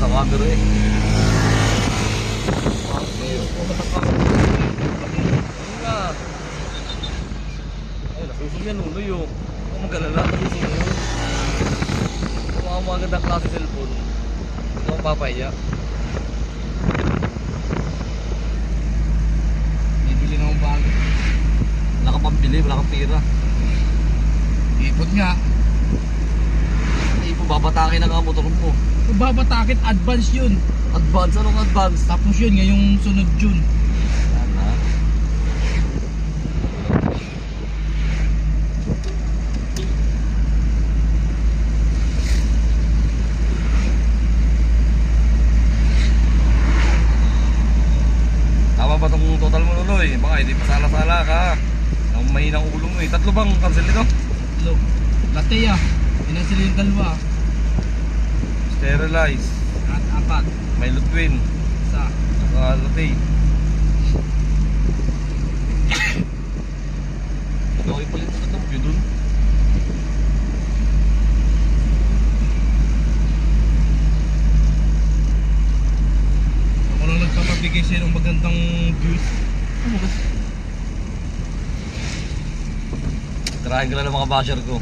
camera eh. Ah, ngayon. Ayun nga. Ay, nasusong yan ulo yun. Huwag magalala, nasusong yun. Kung mga magandang klase cellphone, hindi ko papaya. Bibili akong bago. Wala kang pambili, wala kang pira. Ipot nga. Babatakin na nga motor mo. Kung babatakit, advance yun. Advance, anong advance? Tapos yun, ngayong sunod June. Tama ba tong total mo nuloy? Baka hindi pa sala-sala ka. Ang mahinang ulo mo eh. Tatlo bang cancel nito? Lo. Latte ah. Ilan sila yung dalawa? Sterilize. At apat. Milo twin. Isa. Okay pala ito sa tampyo dun. Ako lang nagpapabigay sa'yo ng magandang views. Tirahin ko na ng mga basher ko.